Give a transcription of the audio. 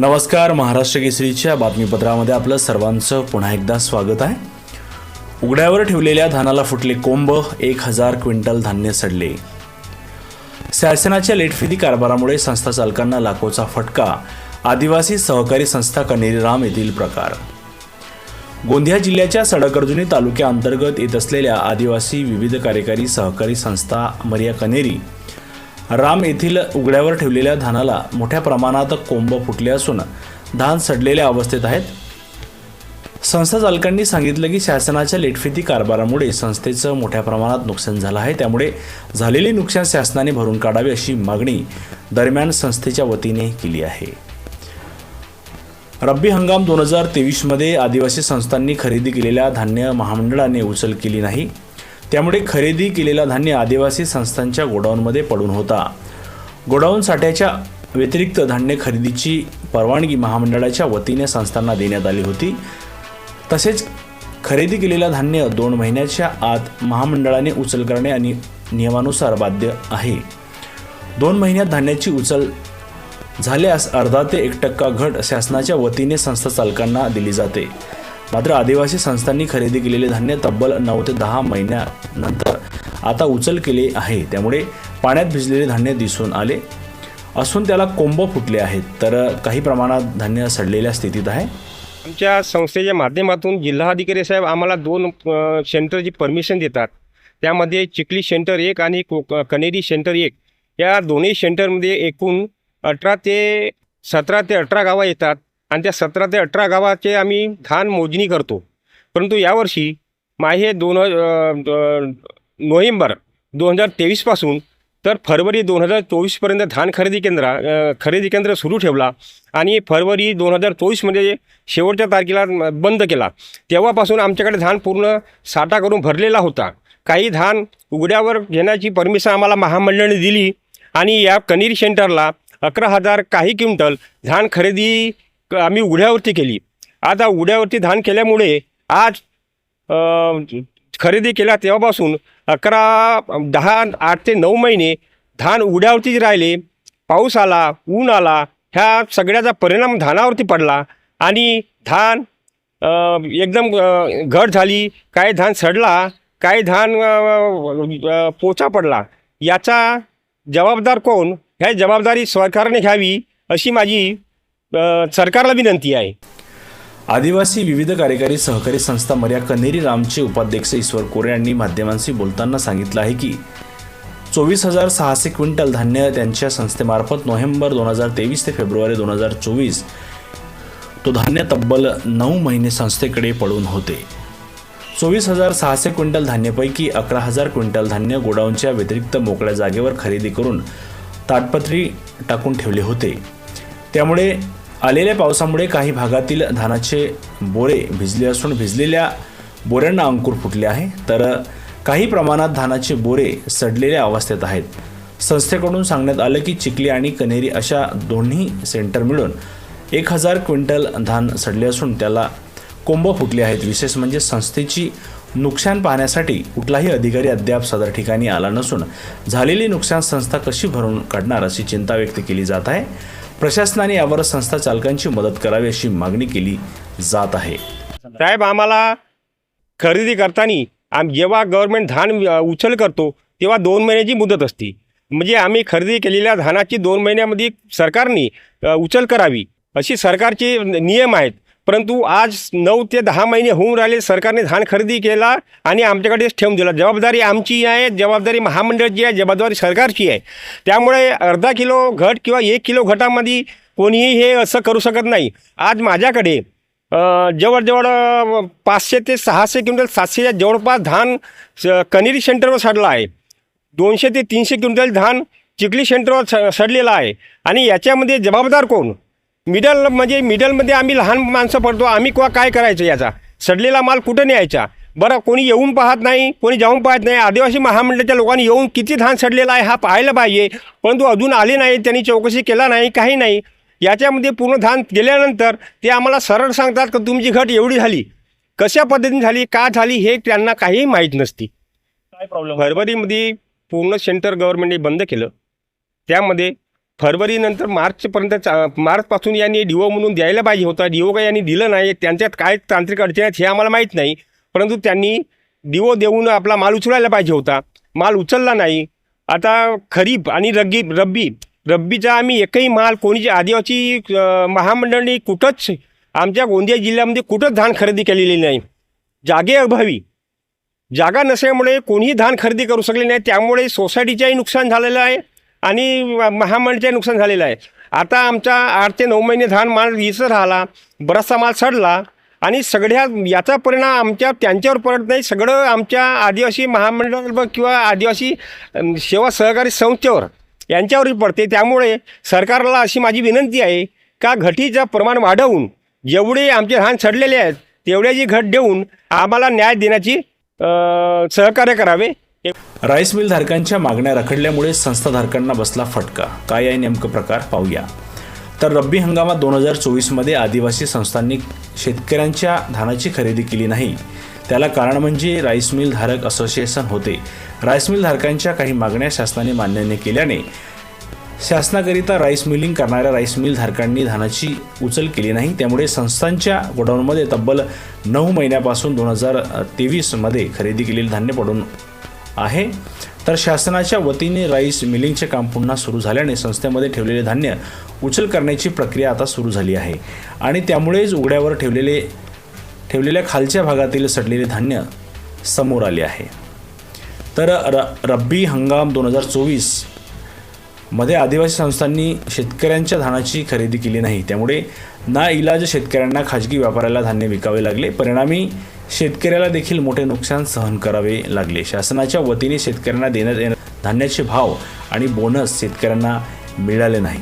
नमस्कार महाराष्ट्र केसरीच्या बातमीपत्रामध्ये आपलं सर्वांचं पुन्हा एकदा स्वागत आहे. उघड्यावर ठेवलेल्या धानाला फुटले कोंब एक हजार क्विंटल धान्य सडले. शासनाच्या लेटफिदी कारभारामुळे संस्था चालकांना लाखोचा फटका आदिवासी सहकारी संस्था कनेरीराम येथील प्रकार. गोंदिया जिल्ह्याच्या सडकर्जुनी तालुक्याअंतर्गत येत असलेल्या आदिवासी विविध कार्यकारी सहकारी संस्था मरिया कनेरी राम येथील उघड्यावर ठेवलेल्या धानाला मोठ्या प्रमाणात कोंब फुटले असून धान सडलेल्या अवस्थेत आहेत. संस्था चालकांनी सांगितलं की शासनाच्या लेटफिती कारभारामुळे संस्थेचं मोठ्या प्रमाणात नुकसान झालं आहे. त्यामुळे झालेले नुकसान शासनाने भरून काढावे अशी मागणी दरम्यान संस्थेच्या वतीने केली आहे. रब्बी हंगाम दोन हजार तेवीसमध्ये आदिवासी संस्थांनी खरेदी केलेल्या धान्य महामंडळाने उचल केली नाही. त्यामुळे खरेदी केलेला धान्य आदिवासी संस्थांच्या गोडाऊनमध्ये पडून होता. गोडाऊन साठ्याच्या व्यतिरिक्त धान्य खरेदीची परवानगी महामंडळाच्या वतीने संस्थांना देण्यात आली होती. तसेच खरेदी केलेलं धान्य दोन महिन्याच्या आत महामंडळाने उचल करणे आणि नियमानुसार बाध्य आहे. दोन महिन्यात धान्याची उचल झाल्यास अर्धा ते एक टक्का घट शासनाच्या वतीने संस्था चालकांना दिली जाते. मात्र आदिवासी संस्थांनी खरेदी केलेले धान्य तब्बल नऊ ते दहा महिन्यानंतर आता उचल केले आहे. त्यामुळे पाण्यात भिजलेले धान्य दिसून आले. असून त्याला कोंब फुटले आहेत. तर काही प्रमाणात धान्य सडलेल्या स्थितीत आहे. आमच्या संस्थेच्या माध्यमातून जिल्हाधिकारी साहेब आम्हाला दोन सेंटरची परमिशन देतात. त्यामध्ये चिखली सेंटर एक आणि कनेरी सेंटर एक. या दोन्ही सेंटरमध्ये एकूण अठरा ते सतरा ते अठरा गावं येतात. आणि त्या सतरा ते अठरा गावाचे आम्ही धान मोजणी करतो. परंतु यावर्षी माहे दोन नोव्हेंबर दोन हजार तेवीसपासून तर फरवरी दोन हजार चोवीसपर्यंत धान खरेदी केंद्र खरेदी केंद्र सुरू ठेवला आणि फरवरी दोन हजार चोवीसमध्ये शेवटच्या तारखेला बंद केला. तेव्हापासून आमच्याकडे धान पूर्ण साठा करून भरलेला होता. काही धान उघड्यावर घेण्याची परमिशन आम्हाला महामंडळाने दिली आणि या कनेरी सेंटरला अकरा हजार काही क्विंटल धान खरेदी आम्ही उघड्यावरती केली. आता उघड्यावरती धान केल्यामुळे आज खरेदी केला तेव्हापासून अकरा दहा आठ ते नऊ महिने धान उघड्यावरतीच राहिले. पाऊस आला ऊन आला ह्या सगळ्याचा परिणाम धानावरती पडला आणि धान एकदम घट झाली. काही धान सडला काही धान पोचा पडला याचा जबाबदार कोण? ह्या जबाबदारी सरकारने घ्यावी अशी माझी सरकारला विनंती आहे. आदिवासी विविध कार्यकारी सहकारी संस्था मर्या कनेरी रामचे उपाध्यक्ष ईश्वर कोरे यांनी माध्यमांशी बोलताना सांगितलं आहे की चोवीस हजार सहाशे क्विंटल धान्य त्यांच्या संस्थेमार्फत नोव्हेंबर दोन हजार तेवीस ते फेब्रुवारी दोन हजार चोवीस तो धान्य तब्बल नऊ महिने संस्थेकडे पडून होते. चोवीस हजार सहाशे क्विंटल धान्यापैकी अकरा हजार क्विंटल धान्य गोडाऊनच्या व्यतिरिक्त मोकळ्या जागेवर खरेदी करून ताटपत्री टाकून ठेवले होते. त्यामुळे आलेल्या पावसामुळे काही भागातील धानाचे बोरे भिजले असून भिजलेल्या बोऱ्यांना अंकुर फुटले आहे. तर काही प्रमाणात धानाचे बोरे सडलेल्या अवस्थेत आहेत. संस्थेकडून सांगण्यात आलं की चिखली आणि कनेरी अशा दोन्ही सेंटर मिळून एक हजार क्विंटल धान सडले असून त्याला कोंब फुटले आहेत. विशेष म्हणजे संस्थेची नुकसान पाहण्यासाठी कुठलाही अधिकारी अद्याप सदर ठिकाणी आला नसून झालेली नुकसान संस्था कशी भरून काढणार अशी चिंता व्यक्त केली जात आहे. प्रशासनाने यावर संस्था चालकांची मदत करावी अशी मागणी केली जात आहे. साहेब आम्हाला खरेदी करताना आम जेव्हा गव्हर्नमेंट धान उचल करतो तेव्हा दोन महिन्याची मुदत असते. म्हणजे आम्ही खरेदी केलेल्या धानाची दोन महिन्यामध्ये सरकारने उचल करावी अशी सरकारचे नियम आहेत. परंतु आज नऊ ते दहा महिने होऊन राहिले सरकारने धान खरेदी केला आणि आमच्याकडेच ठेवून दिला. जबाबदारी आमची आहे जबाबदारी महामंडळाची आहे जबाबदारी सरकारची आहे. त्यामुळे अर्धा किलो घट किंवा एक किलो घटामध्ये कोणीही हे असं करू शकत नाही. आज माझ्याकडे जवळजवळ पाचशे ते सहाशे क्विंटल सातशेच्या जवळपास धान स- कनेरी सेंटरवर सडला आहे. दोनशे ते तीनशे क्विंटल धान चिखली सेंटरवर स सडलेलं आहे. आणि याच्यामध्ये जबाबदार कोण? मिडल म्हणजे मिडलमध्ये आम्ही लहान माणसं पडतो आम्ही किंवा काय करायचं याचा? सडलेला माल कुठं न्यायचा? बरं कोणी येऊन पाहत नाही कोणी जाऊन पाहत नाही. आदिवासी महामंडळाच्या लोकांनी येऊन किती धान सडलेला आहे हा पाहायला पाहिजे. परंतु अजून आले नाही त्यांनी चौकशी केला नाही काही नाही. याच्यामध्ये पूर्ण धान गेल्यानंतर ते आम्हाला सरळ सांगतात की तुमची घट एवढी झाली. कशा पद्धतीने झाली का झाली हे त्यांना काहीही माहीत नसते. काय प्रॉब्लेम फरवरीमध्ये पूर्ण सेंटर गव्हर्नमेंटने बंद केलं. त्यामध्ये फरवरीनंतर मार्चपर्यंत चा- मार्चपासून यांनी डिओ म्हणून द्यायला पाहिजे होता. डिओ काही यांनी दिलं नाही. त्यांच्यात काय तांत्रिक अडचणी आहेत हे आम्हाला माहीत नाही. परंतु त्यांनी डिओ देऊन आपला माल उचलायला पाहिजे होता. माल उचलला नाही. आता खरीप आणि रग्गी रब्बी रब्बीचा आम्ही एकही माल कोणी आदिवासी अं, महामंडळाने कुठंच आमच्या गोंदिया जिल्ह्यामध्ये कुठंच धान खरेदी केलेली नाही. जागेअभावी जागा नसल्यामुळे कोणीही धान खरेदी करू शकले नाही. त्यामुळे सोसायटीचंही नुकसान झालेलं आहे. आणि महामंडळाचंही नुकसान झालेलं आहे. आता आमचा आठ ते नऊ महिने धान माल वीस राहिला बराचसा माल सडला आणि सगळ्या याचा परिणाम आमच्या त्यांच्यावर पडत नाही. सगळं आमच्या आदिवासी महामंडळ किंवा आदिवासी सेवा सहकारी संस्थेवर यांच्यावरही पडते. त्यामुळे सरकारला अशी माझी विनंती आहे का घटीचं प्रमाण वाढवून जेवढे आमचे धान सडलेले आहेत तेवढ्याची घट देऊन आम्हाला न्याय देण्याची सहकार्य करावे. राईस मिल धारकांच्या मागण्या रखडल्यामुळे संस्थाधारकांना बसला फटका. काय आहे नेमकं प्रकार? पाहूया. तर रब्बी हंगामात दोन हजार चोवीसमध्ये आदिवासी संस्थांनी शेतकऱ्यांच्या धानाची खरेदी केली नाही. त्याला कारण म्हणजे राईस मिल धारक असोसिएशन होते. राईस मिल धारकांच्या काही मागण्या शासनाने मान्य केल्याने शासनाकरिता राईस मिलिंग करणाऱ्या राईस मिल धारकांनी धानाची उचल केली नाही. त्यामुळे संस्थांच्या गोडाऊनमध्ये तब्बल नऊ महिन्यापासून दोन हजार तेवीसमध्ये खरेदी केलेले धान्य पडून आहे. तर शासनाच्या वतीने राईस मिलिंगचे काम पुन्हा सुरू झाल्याने संस्थेमध्ये ठेवलेले धान्य उचल करण्याची प्रक्रिया आता सुरू झाली आहे. आणि त्यामुळेच उघड्यावर ठेवलेले ठेवलेल्या खालच्या भागातील सडलेले धान्य समोर आले आहे. तर र रब्बी हंगाम दोन हजार चोवीसमध्ये आदिवासी संस्थांनी शेतकऱ्यांच्या धानाची खरेदी केली नाही. त्यामुळे ना इलाज शेतकऱ्यांना खाजगी व्यापाऱ्याला धान्य विकावे लागले. परिणामी शेतकऱ्याला देखील मोठे नुकसान सहन करावे लागले. शासनाच्या वतीने शेतकऱ्यांना देण्यात येणार धान्याचे भाव आणि बोनस शेतकऱ्यांना मिळाले नाही.